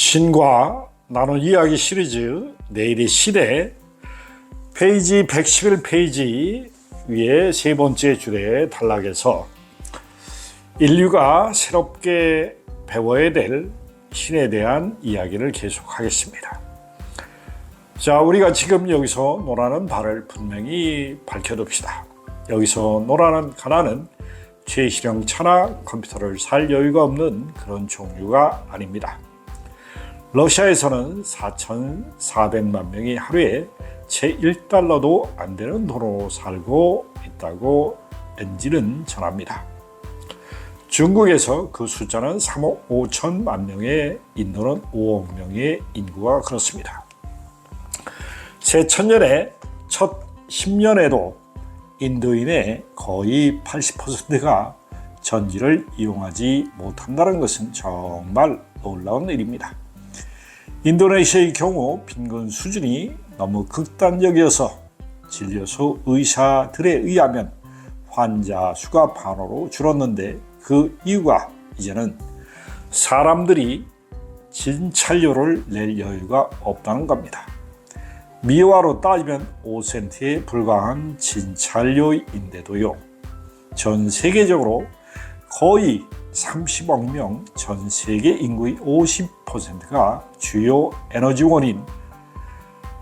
신과 나눈 이야기 시리즈 내일의 시대 페이지 111페이지 위에 세 번째 줄에 단락에서 인류가 새롭게 배워야 될 신에 대한 이야기를 계속하겠습니다. 자, 우리가 지금 여기서 노라는 바를 분명히 밝혀둡시다. 여기서 노라는 가나는 최실형 차나 컴퓨터를 살 여유가 없는 그런 종류가 아닙니다. 러시아에서는 4,400만 명이 하루에 채 1달러도 안 되는 돈으로 살고 있다고 엔지는 전합니다. 중국에서 그 숫자는 3억 5천만 명에 인도는 5억 명의 인구가 그렇습니다. 새 천년의 첫 10년에도 인도인의 거의 80%가 전기를 이용하지 못한다는 것은 정말 놀라운 일입니다. 인도네시아의 경우 빈곤 수준이 너무 극단적이어서 진료소 의사들에 의하면 환자 수가 반으로 줄었는데 그 이유가 이제는 사람들이 진찰료를 낼 여유가 없다는 겁니다. 미화로 따지면 5센트에 불과한 진찰료인데도요. 전 세계적으로 거의 30억 명 전 세계 인구의 50%가 주요 에너지원인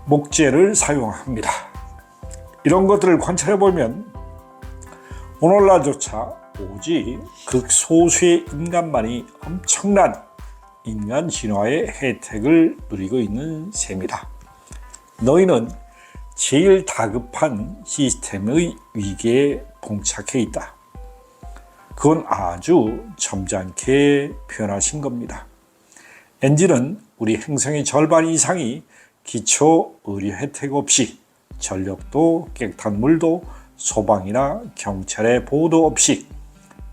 목재를 사용합니다. 이런 것들을 관찰해 보면 오늘날조차 오직 극소수의 인간만이 엄청난 인간 진화의 혜택을 누리고 있는 셈이다. 너희는 제일 다급한 시스템의 위기에 봉착해 있다. 그건 아주 점잖게 표현하신 겁니다. 엔진은 우리 행성의 절반 이상이 기초 의료 혜택 없이 전력도 깨끗한 물도 소방이나 경찰의 보호도 없이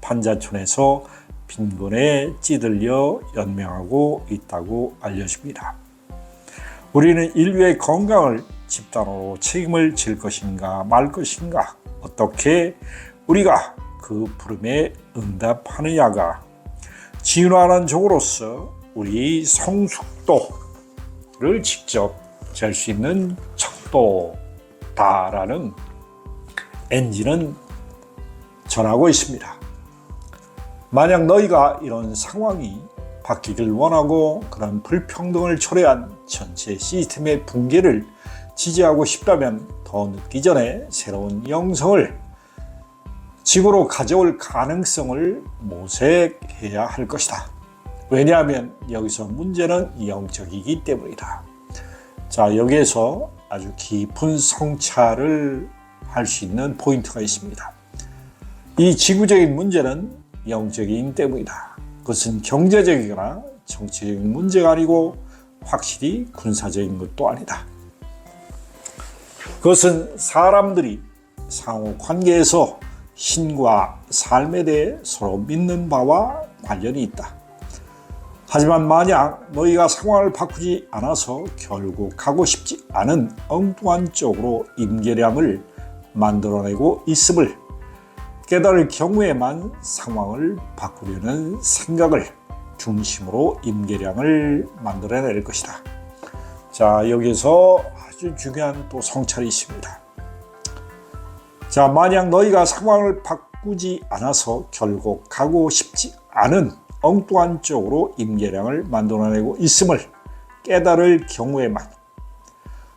판자촌에서 빈곤에 찌들려 연명하고 있다고 알려집니다. 우리는 인류의 건강을 집단으로 책임을 질 것인가 말 것인가 어떻게 우리가 그 부름에 응답하느냐가 진화하는 종으로서 우리 성숙도를 직접 잴 수 있는 척도다라는 엔진은 전하고 있습니다. 만약 너희가 이런 상황이 바뀌길 원하고 그런 불평등을 초래한 전체 시스템의 붕괴를 지지하고 싶다면 더 늦기 전에 새로운 영성을 지구로 가져올 가능성을 모색해야 할 것이다. 왜냐하면 여기서 문제는 영적이기 때문이다. 자, 여기에서 아주 깊은 성찰을 할 수 있는 포인트가 있습니다. 이 지구적인 문제는 영적이기 때문이다. 그것은 경제적이거나 정치적인 문제가 아니고 확실히 군사적인 것도 아니다. 그것은 사람들이 상호 관계에서 신과 삶에 대해 서로 믿는 바와 관련이 있다. 하지만 만약 너희가 상황을 바꾸지 않아서 결국 가고 싶지 않은 엉뚱한 쪽으로 임계량을 만들어내고 있음을 깨달을 경우에만 상황을 바꾸려는 생각을 중심으로 임계량을 만들어낼 것이다. 자, 여기서 아주 중요한 또 성찰이 있습니다. 자, 만약 너희가 상황을 바꾸지 않아서 결국 가고 싶지 않은 엉뚱한 쪽으로 임계량을 만들어내고 있음을 깨달을 경우에만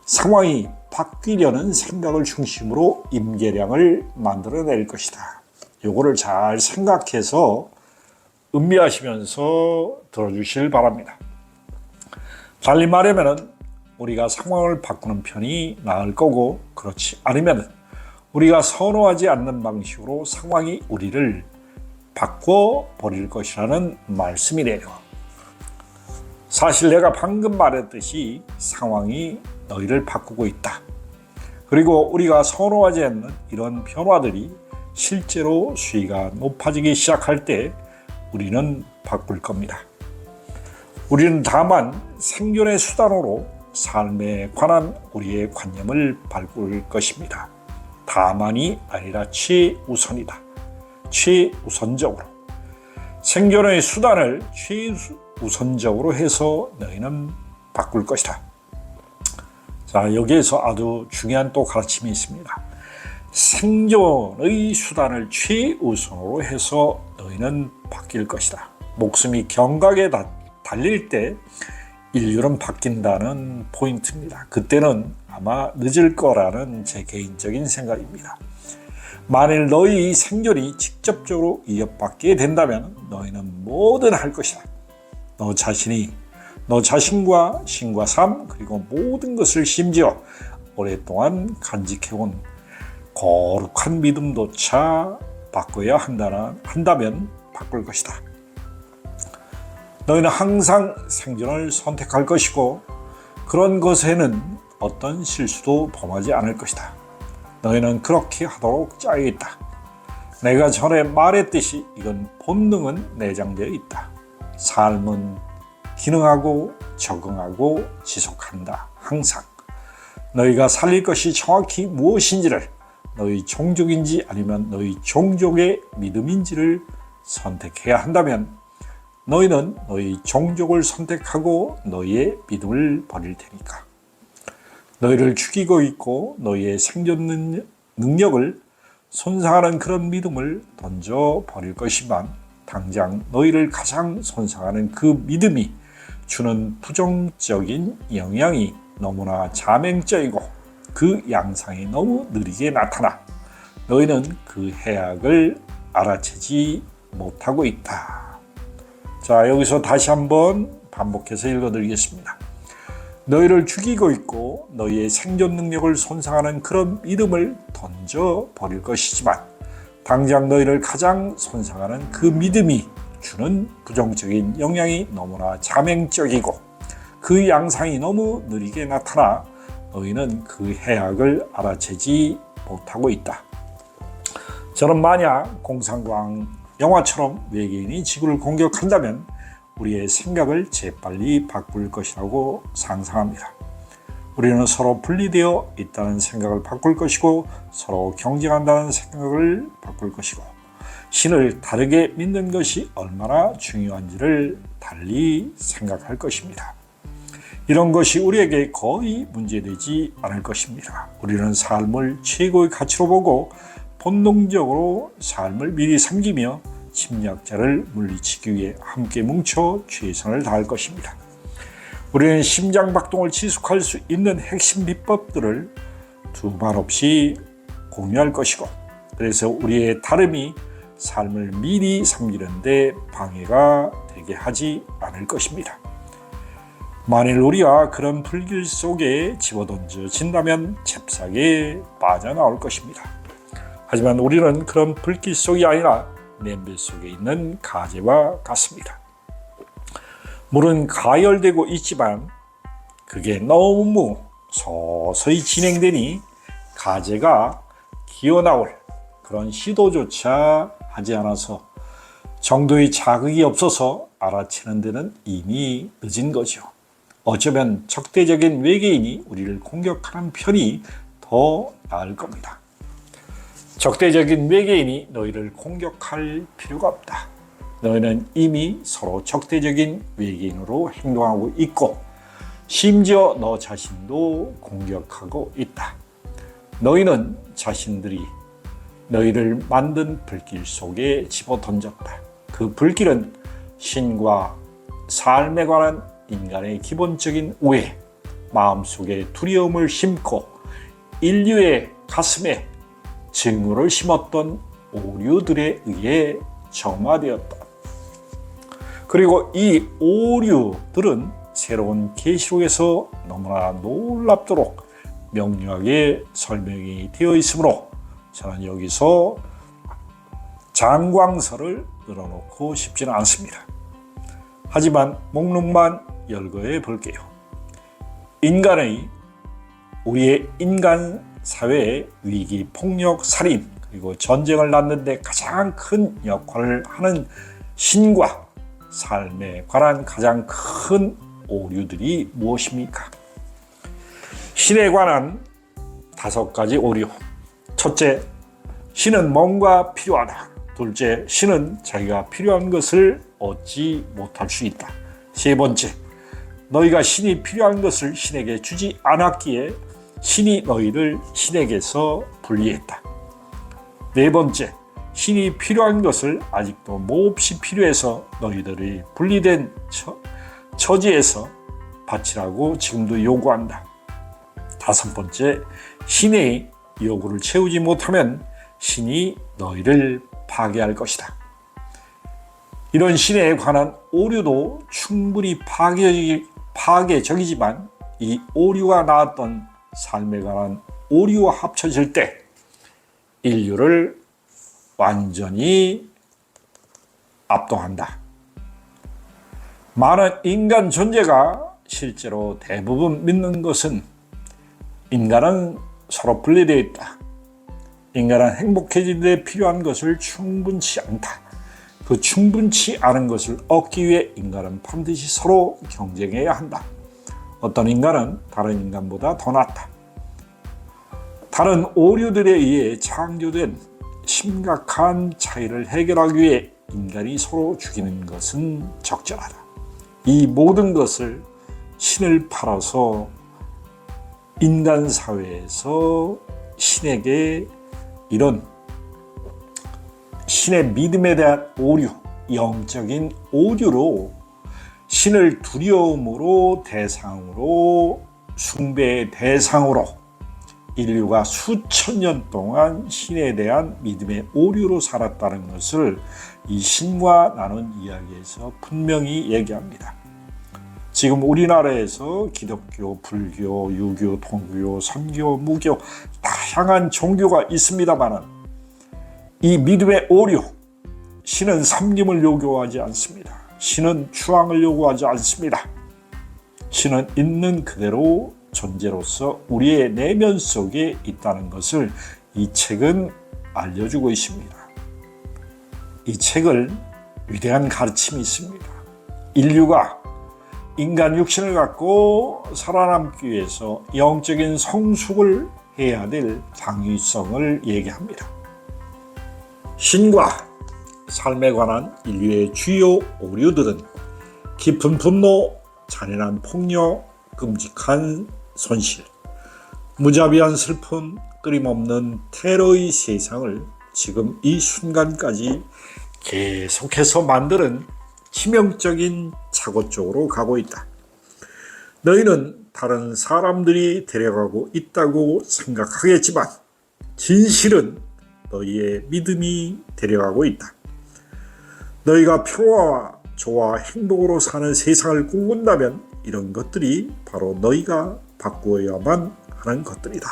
상황이 바뀌려는 생각을 중심으로 임계량을 만들어낼 것이다. 요거를 잘 생각해서 음미하시면서 들어주실 바랍니다. 달리 말하면 우리가 상황을 바꾸는 편이 나을 거고 그렇지 않으면 우리가 선호하지 않는 방식으로 상황이 우리를 바꿔 버릴 것이라는 말씀이래요. 사실 내가 방금 말했듯이 상황이 너희를 바꾸고 있다. 그리고 우리가 선호하지 않는 이런 변화들이 실제로 수위가 높아지기 시작할 때 우리는 바꿀 겁니다. 우리는 다만 생존의 수단으로 삶에 관한 우리의 관념을 바꿀 것입니다. 다만이 아니라 최우선이다. 최우선적으로 생존의 수단을 우선적으로 해서 너희는 바꿀 것이다. 자, 여기에서 아주 중요한 또 가르침이 있습니다. 생존의 수단을 최우선으로 해서 너희는 바뀔 것이다. 목숨이 경각에 다- 달릴 때 인류는 바뀐다는 포인트입니다. 그때는 아마 늦을 거라는 제 개인적인 생각입니다. 만일 너희 생존이 직접적으로 위협받게 된다면 너희는 뭐든 할 것이다. 너 자신이 너 자신과 신과 삶 그리고 모든 것을 심지어 오랫동안 간직해온 거룩한 믿음조차 바꿔야 한다는, 한다면 바꿀 것이다. 너희는 항상 생존을 선택할 것이고 그런 것에는 어떤 실수도 범하지 않을 것이다. 너희는 그렇게 하도록 짜여 있다. 내가 전에 말했듯이 이건 본능은 내장되어 있다. 삶은 기능하고 적응하고 지속한다. 항상. 너희가 살릴 것이 정확히 무엇인지를 너희 종족인지 아니면 너희 종족의 믿음인지를 선택해야 한다면 너희는 너희 종족을 선택하고 너희의 믿음을 버릴 테니까. 너희를 죽이고 있고 너희의 생존 능- 능력을 손상하는 그런 믿음을 던져 버릴 것이지만 당장 너희를 가장 손상하는 그 믿음이 주는 부정적인 영향이 너무나 자맹적이고 그 양상이 너무 느리게 나타나 너희는 그 해악을 알아채지 못하고 있다. 자, 여기서 다시 한번 반복해서 읽어드리겠습니다. 너희를 죽이고 있고 너희의 생존 능력을 손상하는 그런 믿음을 던져 버릴 것이지만 당장 너희를 가장 손상하는 그 믿음이 주는 부정적인 영향이 너무나 자맹적이고 그 양상이 너무 느리게 나타나 너희는 그 해악을 알아채지 못하고 있다. 저는 만약 공상광 영화처럼 외계인이 지구를 공격한다면 우리의 생각을 재빨리 바꿀 것이라고 상상합니다. 우리는 서로 분리되어 있다는 생각을 바꿀 것이고 서로 경쟁한다는 생각을 바꿀 것이고 신을 다르게 믿는 것이 얼마나 중요한지를 달리 생각할 것입니다. 이런 것이 우리에게 거의 문제되지 않을 것입니다. 우리는 삶을 최고의 가치로 보고 본능적으로 삶을 미리 섬기며 침략자를 물리치기 위해 함께 뭉쳐 최선을 다할 것입니다. 우리는 심장 박동을 지속할 수 있는 핵심 비법들을 두말 없이 공유할 것이고 그래서 우리의 다름이 삶을 미리 섬기는데 방해가 되게 하지 않을 것입니다. 만일 우리가 그런 불길 속에 집어던져진다면 잽싸게 빠져나올 것입니다. 하지만 우리는 그런 불길 속이 아니라 냄비 속에 있는 가재와 같습니다. 물은 가열되고 있지만 그게 너무 서서히 진행되니 가재가 기어나올 그런 시도조차 하지 않아서 정도의 자극이 없어서 알아채는 데는 이미 늦은 거죠. 어쩌면 적대적인 외계인이 우리를 공격하는 편이 더 나을 겁니다. 적대적인 외계인이 너희를 공격할 필요가 없다. 너희는 이미 서로 적대적인 외계인으로 행동하고 있고 심지어 너 자신도 공격하고 있다. 너희는 자신들이 너희를 만든 불길 속에 집어 던졌다. 그 불길은 신과 삶에 관한 인간의 기본적인 오해, 마음속에 두려움을 심고 인류의 가슴에 증오를 심었던 오류들에 의해 점화되었다. 그리고 이 오류들은 새로운 계시록에서 너무나 놀랍도록 명료하게 설명이 되어 있으므로 저는 여기서 장광설을 늘어놓고 싶지는 않습니다. 하지만 목록만 열거해 볼게요. 인간의 우리의 인간 사회의 위기, 폭력, 살인 그리고 전쟁을 낳는데 가장 큰 역할을 하는 신과 삶에 관한 가장 큰 오류들이 무엇입니까? 신에 관한 다섯 가지 오류. 첫째, 신은 뭔가 필요하다. 둘째, 신은 자기가 필요한 것을 얻지 못할 수 있다. 세 번째, 너희가 신이 필요한 것을 신에게 주지 않았기에 신이 너희를 신에게서 분리했다. 네 번째, 신이 필요한 것을 아직도 몹시 필요해서 너희들이 분리된 처, 처지에서 바치라고 지금도 요구한다. 다섯 번째, 신의 요구를 채우지 못하면 신이 너희를 파괴할 것이다. 이런 신에 관한 오류도 충분히 파괴, 파괴적이지만 이 오류가 나왔던 삶에 관한 오류와 합쳐질 때 인류를 완전히 압도한다. 많은 인간 존재가 실제로 대부분 믿는 것은 인간은 서로 분리되어 있다. 인간은 행복해지는 데 필요한 것을 충분치 않다. 그 충분치 않은 것을 얻기 위해 인간은 반드시 서로 경쟁해야 한다. 어떤 인간은 다른 인간보다 더 낫다. 다른 오류들에 의해 창조된 심각한 차이를 해결하기 위해 인간이 서로 죽이는 것은 적절하다. 이 모든 것을 신을 팔아서 인간 사회에서 신에게 이런 신의 믿음에 대한 오류, 영적인 오류로 신을 두려움으로 대상으로 숭배의 대상으로 인류가 수천 년 동안 신에 대한 믿음의 오류로 살았다는 것을 이 신과 나눈 이야기에서 분명히 얘기합니다. 지금 우리나라에서 기독교, 불교, 유교, 통교, 선교, 무교 다양한 종교가 있습니다만은 이 믿음의 오류 신은 삼림을 요구하지 않습니다. 신은 추앙을 요구하지 않습니다. 신은 있는 그대로 존재로서 우리의 내면 속에 있다는 것을 이 책은 알려주고 있습니다. 이 책을 위대한 가르침이 있습니다. 인류가 인간 육신을 갖고 살아남기 위해서 영적인 성숙을 해야 될 당위성을 얘기합니다. 신과 삶에 관한 인류의 주요 오류들은 깊은 분노, 잔인한 폭력, 끔찍한 손실, 무자비한 슬픔, 끊임없는 테러의 세상을 지금 이 순간까지 계속해서 만드는 치명적인 착오 쪽으로 가고 있다. 너희는 다른 사람들이 데려가고 있다고 생각하겠지만 진실은 너희의 믿음이 데려가고 있다. 너희가 평화와 조화, 행복으로 사는 세상을 꿈꾼다면 이런 것들이 바로 너희가 바꾸어야만 하는 것들이다.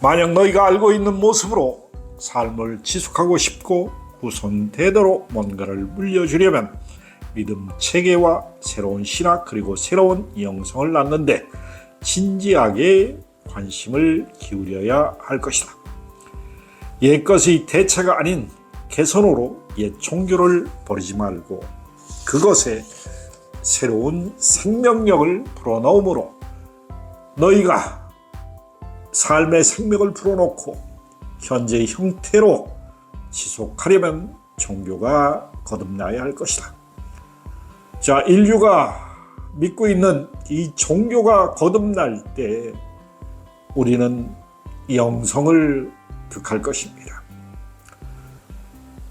만약 너희가 알고 있는 모습으로 삶을 지속하고 싶고 후손 대대로 뭔가를 물려주려면 믿음 체계와 새로운 신학 그리고 새로운 영성을 낳는데 진지하게 관심을 기울여야 할 것이다. 옛것의 대체가 아닌 개선으로 옛 종교를 버리지 말고 그것에 새로운 생명력을 불어넣음으로 너희가 삶의 생명을 불어넣고 현재의 형태로 지속하려면 종교가 거듭나야 할 것이다. 자, 인류가 믿고 있는 이 종교가 거듭날 때 우리는 영성을 득할 것입니다.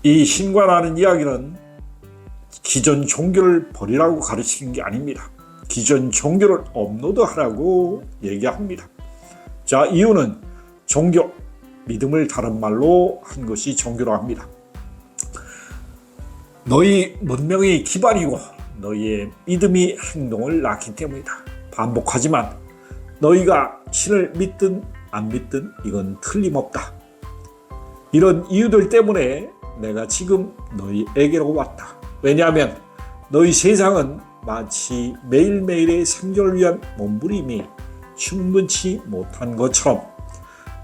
이 신과 나는 이야기는 기존 종교를 버리라고 가르치는 게 아닙니다. 기존 종교를 업로드하라고 얘기합니다. 자, 이유는 종교, 믿음을 다른 말로 한 것이 종교로 합니다. 너희 문명의 기반이고 너희의 믿음이 행동을 낳기 때문이다. 반복하지만 너희가 신을 믿든 안 믿든 이건 틀림없다. 이런 이유들 때문에 내가 지금 너희에게로 왔다. 왜냐하면 너희 세상은 마치 매일매일의 생존을 위한 몸부림이 충분치 못한 것처럼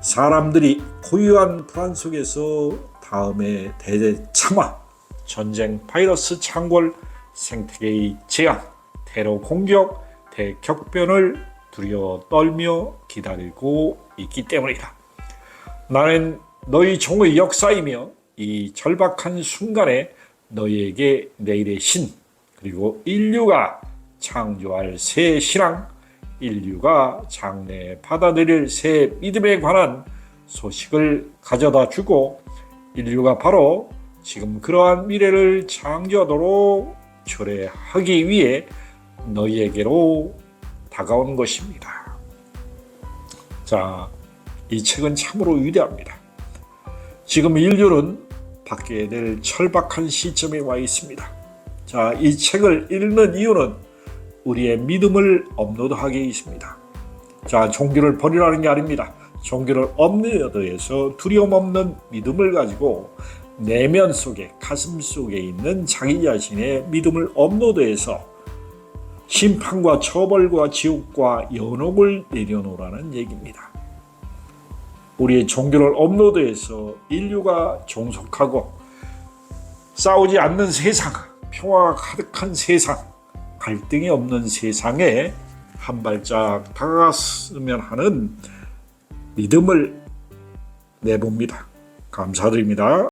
사람들이 고유한 불안 속에서 다음에 대참화, 전쟁, 바이러스 창궐, 생태계의 재앙, 테러 공격, 대격변을 두려워 떨며 기다리고 있기 때문이다. 나는 너희 종의 역사이며 이 절박한 순간에 너희에게 내일의 신, 그리고 인류가 창조할 새 신앙, 인류가 장래에 받아들일 새 믿음에 관한 소식을 가져다 주고 인류가 바로 지금 그러한 미래를 창조하도록 초래하기 위해 너희에게로 다가온 것입니다. 자, 이 책은 참으로 위대합니다. 지금 인류는 바뀌어야 될 철박한 시점에 와 있습니다. 자, 이 책을 읽는 이유는 우리의 믿음을 업로드하게 있습니다. 자, 종교를 버리라는 게 아닙니다. 종교를 업로드해서 두려움 없는 믿음을 가지고 내면 속에 가슴 속에 있는 자기 자신의 믿음을 업로드해서 심판과 처벌과 지옥과 연옥을 내려놓으라는 얘기입니다. 우리의 종교를 업로드해서 인류가 종속하고 싸우지 않는 세상, 평화가 가득한 세상, 갈등이 없는 세상에 한 발짝 다가갔으면 하는 믿음을 내봅니다. 감사드립니다.